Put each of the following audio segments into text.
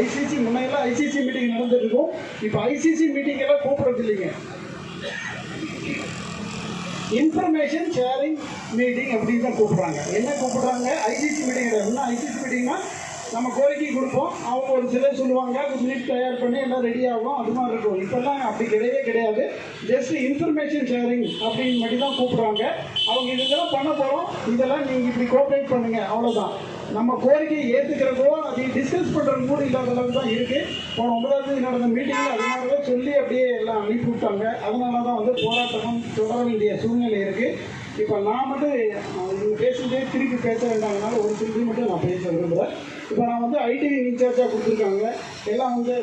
ICC முன்னையெல்லாம் ICC meeting நடந்துட்டு இருக்கும் இப்போ ஐசிசி மீட்டிங் எல்லாம் கூப்பிடுறது இல்லைங்க இன்ஃபர்மேஷன் ஷேரிங் மீட்டிங் அப்படின்னு தான் கூப்பிடுறாங்க. என்ன கூப்பிடுறாங்க? ஐசிசி மீட்டிங் என்ன ஐசிசி மீட்டிங்னா நம்ம கோரிக்கை கொடுப்போம். அவங்க ஒரு சிலர் சொல்லுவாங்க அது மினிட் தயார் பண்ணி எல்லாம் ரெடி ஆகும். அது மாதிரி இருக்கும். இப்போல்லாம் அப்படி கிடையவே கிடையாது. ஜஸ்ட் இன்ஃபர்மேஷன் ஷேரிங் அப்படின்னு மட்டும் தான் கூப்பிடுறாங்க. அவங்க இதெல்லாம் பண்ண போகிறோம் இதெல்லாம் நீங்கள் இப்படி கோஆப்ரேட் பண்ணுங்க. அவ்வளோதான் நம்ம கோரிக்கையை ஏற்றுக்கிறதோ அதை டிஸ்கஸ் பண்ணுற மூடு இல்லாத அளவுக்கு தான் இருக்குது போன ஒன்பதாம் தேதி நடந்த மீட்டிங்கில் அதனால தான் சொல்லி அப்படியே எல்லாம் அனுப்பி விட்டாங்க. அதனால தான் வந்து போராட்டமும் தொடர வேண்டிய சூழ்நிலை இருக்குது இப்போ நான் மட்டும் அஹ், இவங்க பேசுறதே திருப்பி பேச வேண்டாங்கனால ஒரு திருப்பி மட்டும் நான் பேச விரும்புகிறேன் இப்போ நான் வந்து ஐடி இன்சார்ஜாக கொடுத்துருக்காங்க. எல்லாம் வந்து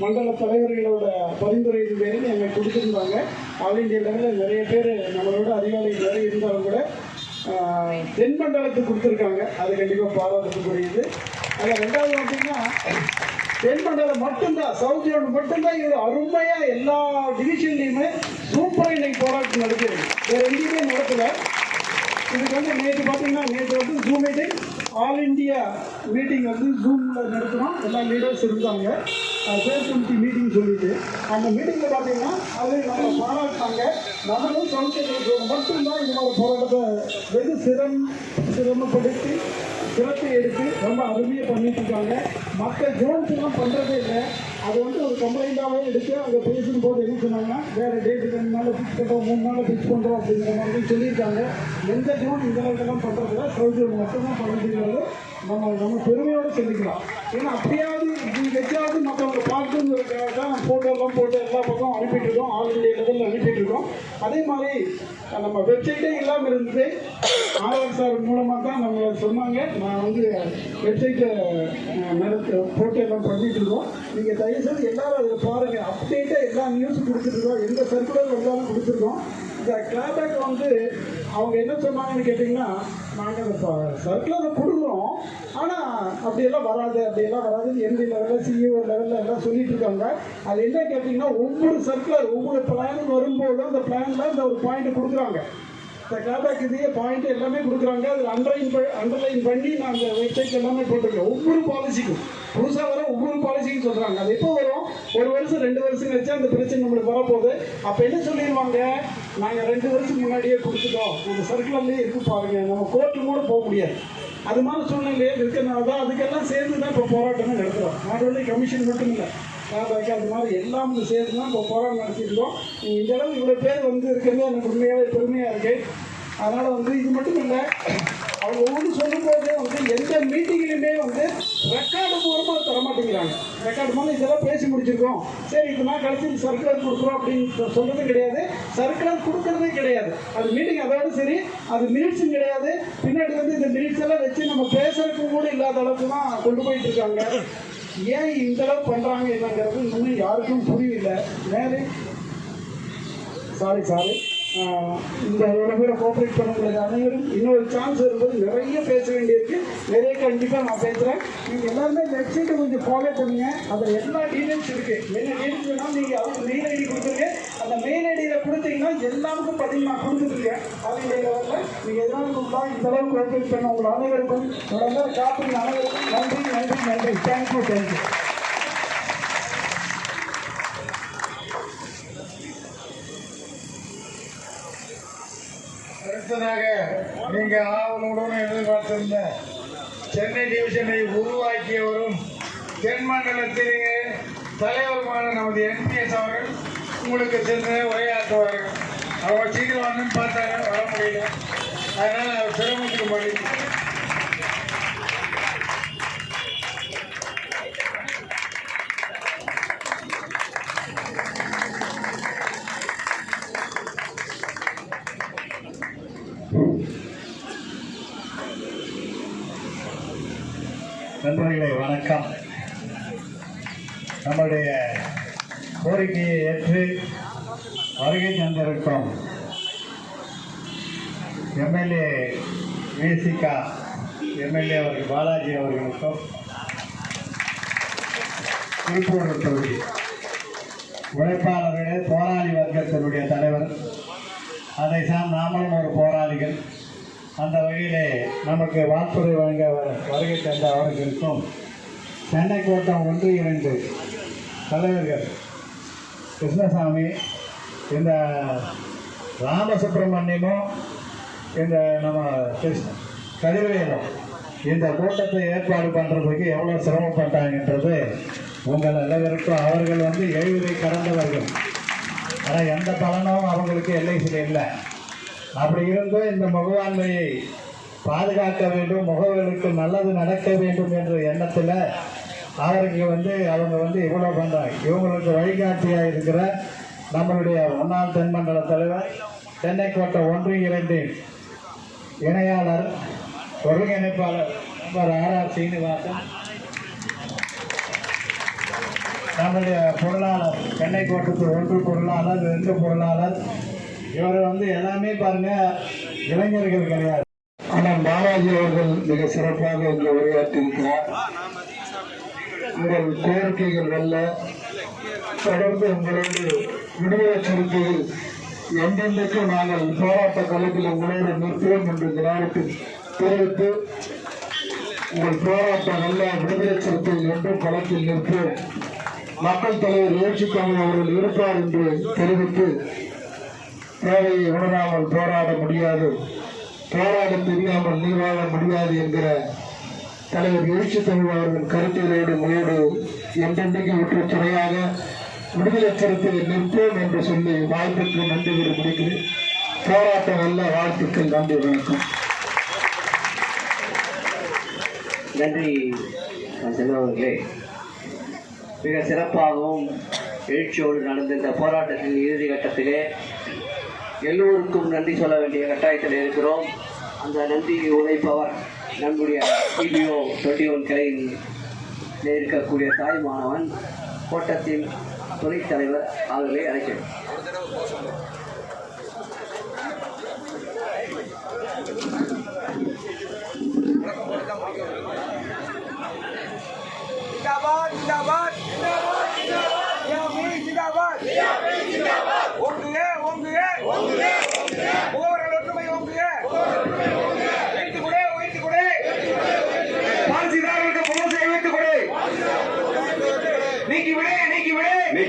மண்டல தலைவர்களோட பரிந்துரையின் பேரில் என்னை கொடுத்துருந்தாங்க. ஆல் இந்தியா லெவலில் நிறைய பேர் நம்மளோட அதிகாரிகள் வேறு இருந்தாலும் கூட தென்மண்டலத்துக்கு தென் கொடுத்துருக்காங்க. அது கண்டிப்பாக பாராட்டத்துக்குரியது அதில் ரெண்டாவது பார்த்தீங்கன்னா தென் மண்டலம் மட்டும்தான் சவுத் ஜோன் மட்டும்தான் இது அருமையாக எல்லா டிவிஷன்லையுமே சூப்பராக இன்னைக்கு போராட்டம் நடக்குது. வேறு எங்கேயுமே நடக்கல. இதுக்கு வந்து நேற்று பார்த்தீங்கன்னா நேற்று வந்து Zoom meeting all India meeting வந்து ஜூமில் நடத்தினோம். எல்லா லீடர்ஸ் இருந்தாங்க. சேர் கமிட்டி மீட்டிங் சொல்லிட்டு. அந்த மீட்டிங்கில் பார்த்தீங்கன்னா அது நம்ம பாராட்டினாங்க. நம்மளும் சவுத் மட்டும்தான் இந்த மாதிரி போராட்டத்தை வெகு சிரம் சிரமப்படுத்தி சிறப்பு எடுத்து ரொம்ப அருமையாக பண்ணிட்டு இருக்காங்க மற்ற ஜோன்ஸ்லாம் பண்ணுறதே இல்லை. அது வந்து ஒரு கம்ப்ளைண்ட்டாகவே எடுத்து அங்கே பேசும்போது என்ன சொன்னாங்கன்னா வேறு டேட்டு ரெண்டு நாள் ஃபிக்ஸ் பண்ணுறோம் மூணு நாள் ஃபிக்ஸ் பண்ணுறோம் அப்படிங்கிற மாதிரி சொல்லியிருக்காங்க. எந்த ஜோன் இந்த அளவுக்குலாம் பண்ணுறதில்ல சவுத் மட்டும்தான் பண்ணிட்டு நம்ம நம்ம பெருமையோடு சொல்லிக்கலாம். ஏன்னா அப்படியே இப்படி மற்றவங்க பார்க்கணுங்கிறதுக்காக தான் ஃபோட்டோலாம் போட்டு எல்லா பக்கம் அனுப்பிட்டு இருக்கோம் ஆல் இந்தியா லெவலில் அனுப்பிட்டு இருக்கோம் அதே மாதிரி நம்ம வெப்சைட்டே இல்லாமல் இருந்தது. ஆர்ஆர் சார் மூலமாக தான் நம்ம சொன்னாங்க. நான் வந்து வெப்சைட்டை நடத்த போட்டு எல்லாம் பண்ணிட்டு இருக்கோம் நீங்கள் தயவுசெய்து எல்லாரும் அதில் பாருங்கள் அப்டேட்டாக எல்லா நியூஸும் கொடுத்துருக்கோம் எந்த சர்க்குலர் வந்தாலும் கொடுத்துருக்கோம். இந்த கிளாபேக் வந்து அவங்க என்ன சொன்னாங்கன்னு கேட்டிங்கன்னா நாங்கள் அந்த சர்க்குலரை கொடுக்குறோம் ஆனால் அப்படியெல்லாம் வராது அப்படியெல்லாம் வராதுன்னு எம்பி லெவலில் சிஇஓ லெவலில் எல்லாம் சொல்லிட்டு இருக்காங்க. அது என்ன கேட்டிங்கன்னா ஒவ்வொரு சர்க்குலர் ஒவ்வொரு பிளான் வரும்போது அந்த பிளானில் இந்த ஒரு பாயிண்ட் கொடுக்குறாங்க. இந்த கேபேக் இதே பாயிண்ட் எல்லாமே கொடுக்குறாங்க. அதில் அண்டர்லைன் அண்டர்லைன் பண்ணி நான் அந்த வெப்சைட் எல்லாமே போட்டிருக்கேன். ஒவ்வொரு பாலிசிக்கும் புதுசாக வர ஒவ்வொரு பாலிசிக்கும் சொல்கிறாங்க அது எப்போ வரும்? ஒரு வருஷம் ரெண்டு வருஷம் கழிச்சு அந்த பிரச்சனை நம்மளுக்கு வரப்போகுது. அப்போ என்ன சொல்லிடுவாங்க? நாங்கள் ரெண்டு வருஷத்துக்கு முன்னாடியே கொடுத்துட்டோம். அந்த சர்க்குலர்லேயே இருக்கு பாருங்க. நம்ம கோர்ட்டு கூட போக முடியாது. அது மாதிரி சூழ்நிலையே இருக்கிறனால தான் அதுக்கெல்லாம் சேர்ந்து தான் இப்போ போராட்டமே நடத்துகிறோம் நாட் கமிஷன் மட்டும் இல்லை. கிளாபேக் அது மாதிரி எல்லாம் சேர்ந்து தான் இப்போ போராட்டம் நடத்திருக்கோம் இருக்கோம் இந்த அளவுக்கு இவ்வளோ பேர் வந்து இருக்கிறது எனக்கு உண்மையாகவே பெருமையாக இருக்குது அதனால் வந்து இது மட்டும் இல்லை. அவங்க ஒவ்வொன்று சொல்லும்போது வந்து எந்த மீட்டிங்லையுமே வந்து ரெக்கார்டு மூலமாக தர மாட்டேங்கிறாங்க ரெக்கார்டு மூலம் இதெல்லாம் பேசி முடிச்சிருக்கோம். சரி இது நான் கழிச்சு சர்க்குலர் கொடுக்குறோம் அப்படின்னு சொல்கிறது கிடையாது. சர்க்குலர் கொடுக்கறதே கிடையாது. அது மீட்டிங் அதோடு சரி அது மினிட்ஸும் கிடையாது. பின்னாடி வந்து இந்த மினிட்ஸ் எல்லாம் வச்சு நம்ம பேசுறதுக்கு கூட இல்லாத அளவுக்கு தான் கொண்டு போயிட்டு இருக்காங்க. ஏன் இந்த அளவு பண்ணுறாங்க என்னங்கிறது இன்னும் யாருக்கும் புரியல வேறு சாரி சாரி இந்த இவ்வளோ பேரை கோஆப்ரேட் பண்ணவங்களுக்கு அனைவரும் இன்னொரு சான்ஸ் வரும்போது நிறைய பேச வேண்டியிருக்கு. நிறைய கண்டிப்பாக நான் பேசுகிறேன் நீங்கள் எல்லாருமே வெப்சைட்டை கொஞ்சம் ஃபாலோ பண்ணுங்க. அதில் எல்லா டீடைல்ஸ் இருக்குது என்ன டீடைல்ஸ் வேணாலும் நீங்கள் அவங்க மெயில் ஐடி கொடுத்துருங்க. அந்த மெயில் ஐடியில் கொடுத்தீங்கன்னா எல்லாருக்கும் பார்த்தீங்கன்னா நான் கொடுத்துருக்கேன். அதனுடைய லெவலில் நீங்கள் எதனால கொடுத்தா இந்த அளவுக்கு கோஆப்ரேட் பண்ண உங்கள் அனைவருக்கும் உங்களோட காப்பி அனைவருக்கும் நன்றி நன்றி நன்றி. தேங்க்யூ தேங்க்யூ அடுத்ததாக நீங்க ஆவலுடன் எதிர்பார்த்திருந்த சென்னை டிவிஷனை உருவாக்கியவரும் தென்மண்டலத்திலேயே தலைவருமான நமது என்பிஎஸ் அவர்கள் உங்களுக்கு சென்று உரையாற்றுவார்கள். அவர் சீக்கிரம் வரணும்னு பார்த்தாங்க வர முடியல. அதனால அவர் சிரமத்துக்கு மன்னிப்பு. நண்பர்களே வணக்கம். நம்முடைய கோரிக்கையை ஏற்று வருகை தந்திருக்கும் எம்எல்ஏ விசிகா எம்எல்ஏ அவர்கள் பாலாஜி அவர்களுக்கும் திருப்பூர் தொகுதி உழைப்பாளர்களே போராளி வர்க்கத்தினுடைய தலைவர். அதை சார் நாமளும் ஒரு போராளிகள். அந்த வகையிலே நமக்கு வாக்குறுதி வழங்க வ- வருகை தந்த அவர்களுக்கும் சென்னை கோட்டம் ஒன்று இரண்டு. தலைவர்கள் கிருஷ்ணசாமி இந்த ராமசுப்பிரமணியமும் இந்த நம்ம கிருஷ்ண கதிரவேலும் இந்த கூட்டத்தை ஏற்பாடு பண்ணுறதுக்கு எவ்வளோ சிரமப்பட்டாங்கன்றது உங்கள் அனைவருக்கும் அவர்கள் வந்து எழுவதை கடந்தவர்கள். ஆனால் எந்த பலனும் அவங்களுக்கு எல்ஐசியில் இல்லை. அப்படி இருந்தும் இந்த முகவாண்மையை பாதுகாக்க வேண்டும் முகவர்களுக்கு நல்லது நடக்க வேண்டும் என்ற எண்ணத்தில் அவருக்கு வந்து அவங்க வந்து இவ்வளோ பண்ணுறாங்க இவங்களுக்கு வழிகாட்டியாக இருக்கிற நம்மளுடைய முன்னாள் தென்மண்டல தலைவர் சென்னை கோட்டை ஒன்று இரண்டின் இணையாளர் ஒருங்கிணைப்பாளர் நண்பர் ஆர் ஆர் சீனிவாசன். நம்முடைய பொருளாளர் சென்னை கோட்டத்து ஒன்று பொருளாளர் ரெண்டு பொருளாளர் இவர் வந்து எல்லாமே பாருங்க இளைஞர்கள் கிடையாது. ஆனால் பாலாஜி அவர்கள் மிக சிறப்பாக இங்கு உரையாற்றியிருக்கிறார். உங்கள் கோரிக்கைகள் வெல்ல தொடர்ந்து உங்களோடு விடுதலை சிறுத்தைகள் என்றென்றைக்கும் நாங்கள் போராட்ட களத்தில் உங்களோடு நிற்போம் என்று இந்த நேரத்தில் தெரிவித்து உங்கள் போராட்டம் நல்ல விடுதலை சிறுத்தைகள் என்றும் களத்தில் நிற்போம் மக்கள் தலைவர் எழுச்சி அவர்கள் இருப்பார் என்று தெரிவித்து தேவையை உணராமல் போராட முடியாது. போராட தெரியாமல் நீவாழ முடியாது என்கிற தலைவர் எழுச்சி தமிழ் அவர்களின் கருத்துகளோடு முயடு என்றென்றைக்கு விட்டு துணையாக விடுதலை சிறுத்தையில் நிற்போம் என்று சொல்லி வாழ்த்துக்கு நன்றி கூறி முடிக்கிறேன். போராட்டம் அல்ல வாழ்த்துக்கள் நன்றி வணக்கம். நன்றி செல்வர்களே மிக சிறப்பாகவும் எழுச்சியோடு நடந்த இந்த போராட்டத்தின் இறுதி கட்டத்திலே எல்லோருக்கும் நன்றி சொல்ல வேண்டிய கட்டாயத்தில் இருக்கிறோம். அந்த நன்றி உழைப்பவர் நம்முடைய சிபிஓ டுவெண்ட்டி ஒன் கிளையில் இருக்கக்கூடிய தாய் மாணவன் கோட்டத்தின் துணைத் தலைவர் அவர்களை அழைக்கிறோம்.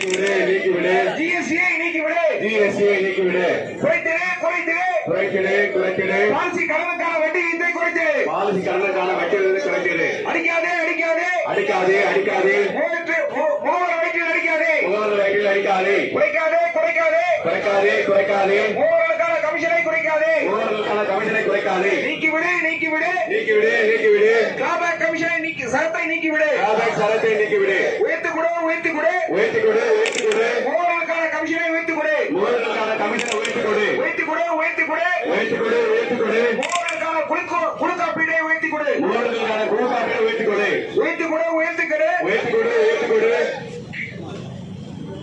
விடு நீக்கி விடு நீக்கி விடு ஜிஎஸ்டியை நீக்கி விடு ஜிஎஸ்டியை நீக்கி விடு குறைத்திடு குறைத்திடு. குறைத்திடு குறைத்திடு. பாரசி கடனுக்கான வட்டி இதை குறைத்திடு. பாலிசி கடனுக்கான வட்டிலிருந்து குறைத்திடு. அடிக்காதே அடிக்காதே. அடிக்காதே அடிக்காதே. மூவர் குறைக்காதே குறைக்காதே. குறைக்காதே குறைக்காதே. கமிஷனை குறைக்காதே. முகவர்களுக்கான கமிஷனை குறைக்காதே. நீக்கி விடு நீக்கி விடு நீக்கி விடு நீக்கி விடு கிளாபேக் கமிஷனை நீக்கி சரத்தை நீக்கி விடு காபேக் சரத்தை நீக்கி விடு உயர்த்து கொடு உயர்த்து கொடு உயர்த்தி கொடு உயர்த்தி கொடு மூவர்களுக்கான கமிஷனை உயர்த்து கொடு முகவர்களுக்கான கமிஷனை உயர்த்து கொடு உயர்த்து கொடு உயர்த்தி கொடு உயர்த்தி கொடு மூவர்களுக்கான குழுக்கு குழுக்காப்பீடை உயர்த்தி கொடு முகவர்களுக்கான குழு காப்பீடு உயர்த்தி கொடு உயர்த்து கொடு உயர்த்து கொடு உயர்த்தி கொடு உயர்த்தி கொடு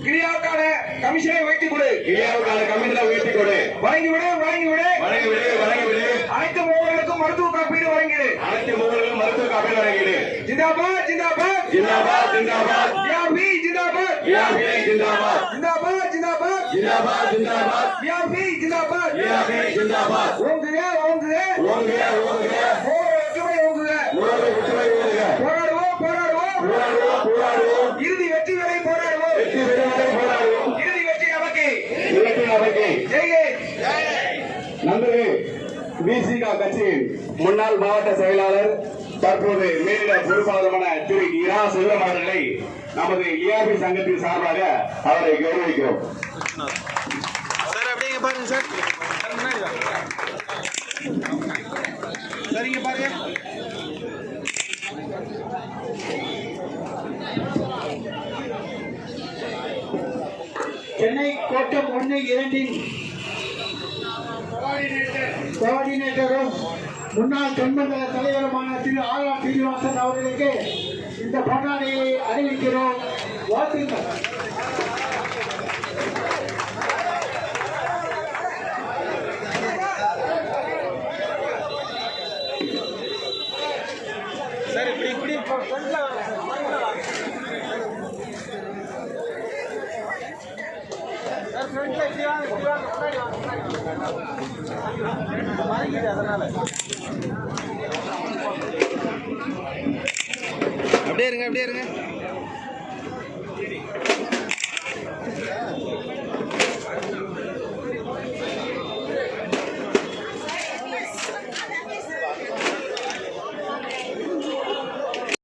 கிரியாவுக்கான கமிஷனை உயர்த்தி கொடு இந்தியாவுக்கான கமிஷனை உயர்த்தி கொடு வழங்கி விடு வழங்கி விடு வழங்கி விடு வழங்கி விடு அனைத்து மூவர்களுக்கும் மருத்துவ காப்பீடு வழங்கிடு அனைத்து முகவர்களும் மருத்துவ காப்பீடு வழங்கிடு ஜிந்தாபாத் ஜிந்தாபாத். ஜிந்தாபாத் ஜிந்தாபாத். வியாபி ஜிந்தாபாத். வியாபி ஜிந்தாபாத். ஜிந்தாபாத் ஜிந்தாபாத். ஜிந்தாபாத் ஜிந்தாபாத். வியாபி ஜிந்தாபாத். வியாபி ஜிந்தாபாத். ஓங்குக ஓங்குக. ஓங்குக ஓங்குக. போர் ஒற்றுமை ஓங்குக. முகவர்கள் ஒற்றுமை ஓங்குக. போராடுவோம் போராடுவோம். போராடுவோம் போராடுவோம். இறுதி வெற்றி வரை போராடுவோம். வெற்றி வரை போராடுவோம். இறுதி வெற்றி நமக்கு. இலக்கு நண்பர்களே விசிகா கட்சியின் முன்னாள் மாவட்ட செயலாளர் தற்போது மேலிட பொறுப்பாளருமான திரு இரா செல்வம் அவர்களை நமது ஏஆர்பி சங்கத்தின் சார்பாக அவரை கௌரவிக்கிறோம். சார் அப்படியே பாருங்க சார். சார் முன்னாடி வாங்க சரிங்க பாருங்க. சென்னை கோட்டம் ஒன்று இரண்டின் கோஆர்டினேட்டரும் முன்னாள் தென்மண்டல தலைவருமான திரு ஆர் சீனிவாசன் அவர்களுக்கு இந்த பொன்னாடையை அறிவிக்கிறோம். வாழ்த்துங்கள். அதனால. அப்படியே இருங்க அப்படியே இருங்க.